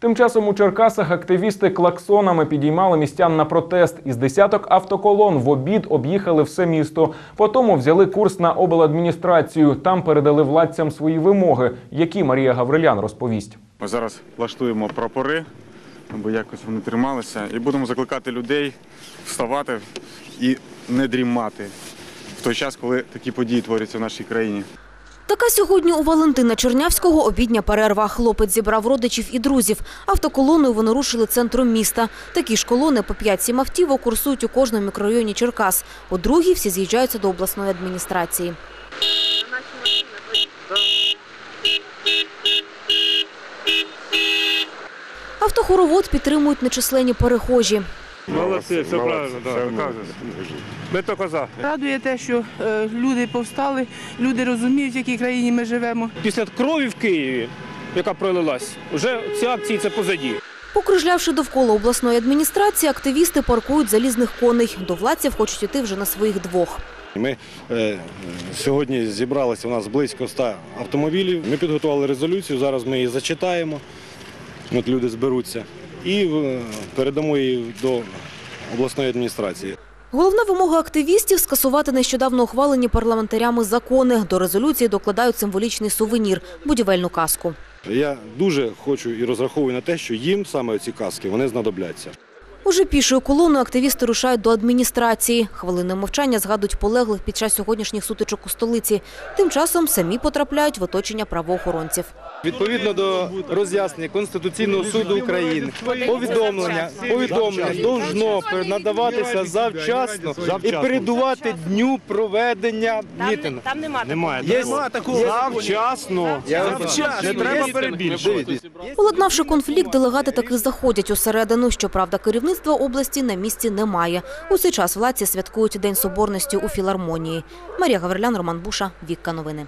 Тим часом у Черкасах активісти клаксонами підіймали містян на протест. Із десяток автоколон в обід об'їхали все місто. Потім взяли курс на обладміністрацію. Там передали владцям свої вимоги, які Марія Гаврилян розповість. Ми зараз влаштуємо прапори, аби якось вони трималися, і будемо закликати людей вставати і не дрімати в той час, коли такі події творяться в нашій країні. Така сьогодні у Валентина Чернявського обідня перерва. Хлопець зібрав родичів і друзів. Автоколоною вони рушили центром міста. Такі ж колони по 5-7 автівок курсують у кожному мікрорайоні Черкас. У другій всі з'їжджаються до обласної адміністрації. Автохоровод підтримують нечисленні перехожі. Молодці, все правильно, кажеш. Ми тільки за. Радує те, що е, люди повстали, люди розуміють, в якій країні ми живемо. після крові в Києві, яка пролилась, вже ці акції це позаді. Покружлявши довкола обласної адміністрації, активісти паркують залізних коней. До владців хочуть іти вже на своїх двох. Ми е, сьогодні зібралися у нас близько 100 автомобілів. Ми підготували резолюцію. Зараз ми її зачитаємо. От люди зберуться і е, передамо її до обласної адміністрації. Головна вимога активістів – скасувати нещодавно ухвалені парламентарями закони. До резолюції докладають символічний сувенір – будівельну каску. Я дуже хочу і розраховую на те, що їм саме ці каски вони знадобляться. Уже пішою колоною активісти рушають до адміністрації. Хвилини мовчання згадують полеглих під час сьогоднішніх сутичок у столиці. Тим часом самі потрапляють в оточення правоохоронців. Відповідно до роз'яснення Конституційного суду України, повідомлення, повідомлення должно надаватися завчасно і передувати дню проведення мітингу. Там нема Немає. Такого завчасно. Не треба перебільшувати. Уладнавши конфлікт, делегати таки заходять усередину. Щоправда, керівництва області на місці немає. У цей час владці святкують День Соборності у філармонії. Марія Гаврилян, Роман Буша, Вікка Новини.